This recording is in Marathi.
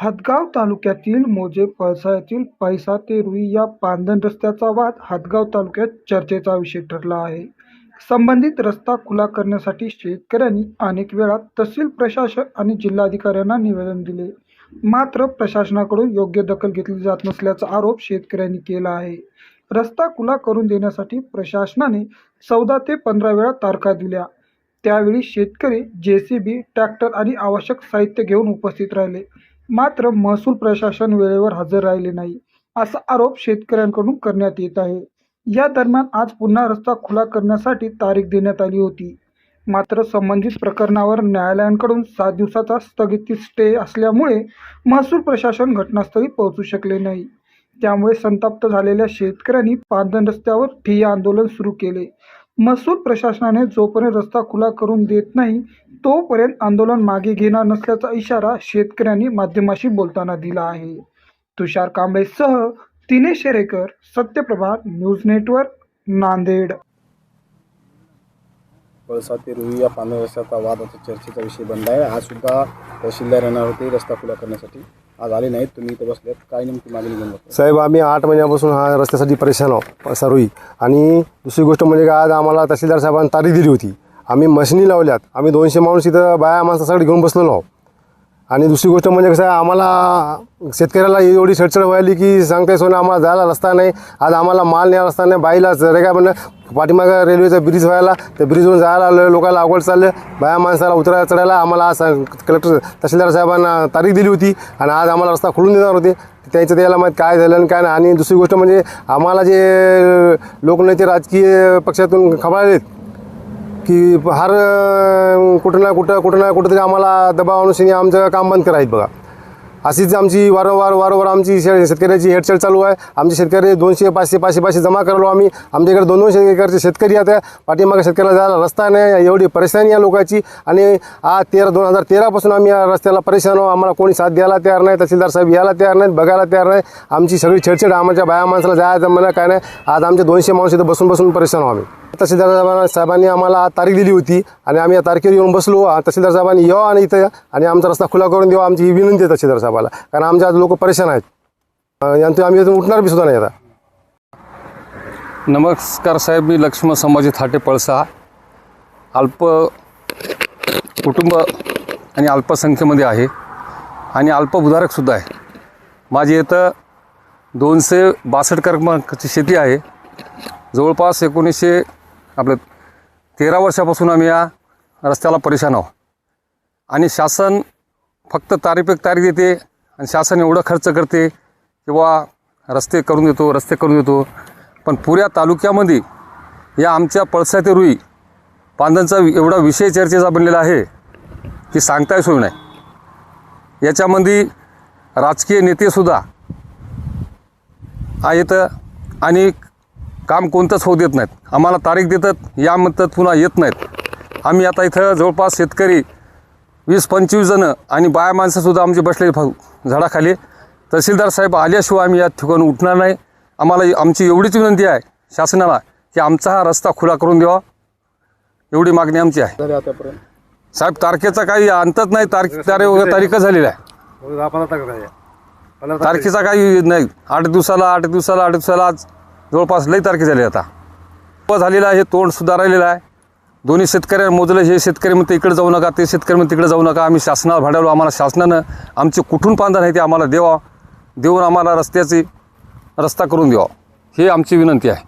हदगाव तालुक्यातील मोजे पळसायातील पैसा ते रुई या पांदण रस्त्याचा वाद हदगाव तालुक्यात चर्चेचा विषय ठरला आहे. संबंधित रस्ता खुला करण्यासाठी शेतकऱ्यांनी अनेक वेळा तहसील प्रशासन आणि जिल्हाधिकाऱ्यांना निवेदन दिले. मात्र प्रशासनाकडून योग्य दखल घेतली जात नसल्याचा आरोप शेतकऱ्यांनी केला आहे. रस्ता खुला करून देण्यासाठी प्रशासनाने चौदा ते पंधरा वेळा तारखा दिल्या. त्यावेळी शेतकरी जे सी बी ट्रॅक्टर आणि आवश्यक साहित्य घेऊन उपस्थित राहिले. मात्र महसूल प्रशासन वेळेवर हजर राहिले नाही असा आरोप शेतकऱ्यांकडून करण्यात येत आहे. या दरम्यान आज पुन्हा रस्ता खुला करण्यासाठी तारीख देण्यात आली होती. मात्र संबंधित प्रकरणावर न्यायालयांकडून सात दिवसाचा स्थगिती स्टे असल्यामुळे महसूल प्रशासन घटनास्थळी पोहोचू शकले नाही. त्यामुळे संतप्त झालेल्या शेतकऱ्यांनी पांदन रस्त्यावर ठिय्या आंदोलन सुरू केले. महसूल प्रशासनाने जोपर्यंत रस्ता खुला करून देत नाही तोपर्यंत आंदोलन मागे घेणार नसल्याचा इशारा शेतकऱ्यांनी माध्यमाशी बोलताना दिला आहे. तुषार कांबळेसह तिने शेरेकर सत्यप्रभा न्यूज नेटवर्क नांदेड. पळसा ते रुई या पाणी रस्त्याचा वाद आता चर्चेचा विषय बनला आहे आज सुद्धा तहसीलदार येणार होते रस्ता खुला करण्यासाठी. आज आले नाहीत तुम्ही इथं बसलेत. काय नेमकी मागणी घेऊन बसलात? साहेब आम्ही आठ महिन्यापासून हा रस्त्यासाठी परेशान आहोत सरुई आणि दुसरी गोष्ट म्हणजे काय आज आम्हाला तहसीलदार साहेबांनी तारीख दिली होती. आम्ही मशिनी लावल्यात. आम्ही दोनशे माणूस इथं बाया माणसासाठी घेऊन बसलेलो आहोत आणि दुसरी गोष्ट म्हणजे कसं आहे आम्हाला शेतकऱ्याला एवढी छडछड व्हायली की सांगताय सोनं आम्हाला जायला रस्ता नाही. आज आम्हाला माल न्यायला रस्ता नाही बाईला रेगा पण पाठीमागं रेल्वेचा ब्रिज व्हायला त्या ब्रिजवरून जायला आलं लोकांना अवघड चाललं. बाया माणसाला उतरायला चढायला आम्हाला आज कलेक्टर तहसीलदार साहेबांना तारीख दिली होती आणि आज आम्हाला रस्ता खुलून देणार होते. त्याचं त्याला माहीत काय झालं आणि काय नाही. आणि दुसरी गोष्ट म्हणजे आम्हाला जे लोकनेते राजकीय पक्षातून खबरलेत की हर कुठं ना कुठं कुठं ना कुठंतरी आम्हाला दबाव आणून आमचं काम बंद करायचं बघा. अशीच आमची वारंवार वारंवार आमची शे शेतकऱ्याची हेडचाल चालू आहे. आमचे शेतकरी दोनशे पाचशे पाचशे पाचशे जमा करलो आम्ही. आमच्याकडे दोन दोनशे एकरचे शेतकरी आता पाठीमागे शेतकऱ्याला जायला रस्ता नाही एवढी परेशानी या लोकांची. आणि आज तेरा दोन हजार तेरापासून आम्ही या रस्त्याला परेशान आहो आम्हाला कोणी साथ द्यायला तयार नाही. तहसीलदार साहेब यायला तयार नाहीत. बघायला तयार नाही. आमची सगळी छेडछेड आमच्या बाया माणसाला जायचं म्हणा काय नाही. आज आमचे दोनशे माणूस इथं बसून बसून परेशान आहो आम्ही. तहसीलदार साहेबांनी आम्हाला तारीख दिली होती आणि आम्ही या तारखेवर येऊन बसलो. तहसीलदार साहेबांनी या आणि इथं आणि आमचा रस्ता खुला करून देऊ. आमची ही विनंती आहे तहसीलदार साहेबाला. कारण आमच्या आज लोक परेशान आहेत. यांतून आम्ही इथून उठणार बी सुद्धा नाही आता. नमस्कार साहेब मी लक्ष्मण संभाजी थाटे पळसा. अल्प कुटुंब आणि अल्पसंख्येमध्ये आहे आणि अल्पभूधारकसुद्धा आहे. माझी इथं दोनशे बासष्ट क्रमांकाची शेती आहे. जवळपास एकोणीसशे आपलं तेरा वर्षापासून आम्ही या रस्त्याला परेशान आहोत. आणि शासन फक्त तारीख एक तारीख देते आणि शासन एवढं खर्च करते किंवा रस्ते करून देतो रस्ते करून देतो. पण पुऱ्या तालुक्यामध्ये या आमच्या पळसा ते रुई पांदनचा एवढा विषय चर्चेचा बनलेला आहे की सांगताय सोय नाही. याच्यामध्ये राजकीय नेतेसुद्धा आहेत आणि काम कोणतंच होऊ देत नाहीत. आम्हाला तारीख देतात या म्हणतात पुन्हा येत नाहीत. आम्ही आता इथं जवळपास शेतकरी वीस पंचवीस जणं आणि बाया माणसंसुद्धा आमचे बसले फ झाडाखाली. तहसीलदार साहेब आल्याशिवाय आम्ही या ठिकाणी उठणार नाही. आम्हाला आमची एवढीच विनंती आहे शासनाला की आमचा हा रस्ता खुला करून द्यावा. एवढी मागणी आमची आहे. साहेब तारखेचा काही अंतच नाही. तारीख तारीख वगैरे तारीखच झालेली आहे. तारखेचा काही नाही. आठ दिवसाला आठ दिवसाला आठ दिवसाला आज जवळपास लई तारखे झाली आता. उभं झालेलं आहे तोंड सुधारलेलं राहिलेलं आहे. दोन्ही शेतकऱ्यांना मोजलं हे शेतकरी म्हणते इकडे जाऊ नका ते शेतकरी म्हणते तिकडे जाऊ नका आम्ही शासनाला भाडवलो आम्हाला शासनानं आमचे कुठून पांधा नाही ते आम्हाला देवा देऊन आम्हाला रस्त्याची रस्ता करून द्यावा. ही आमची विनंती आहे.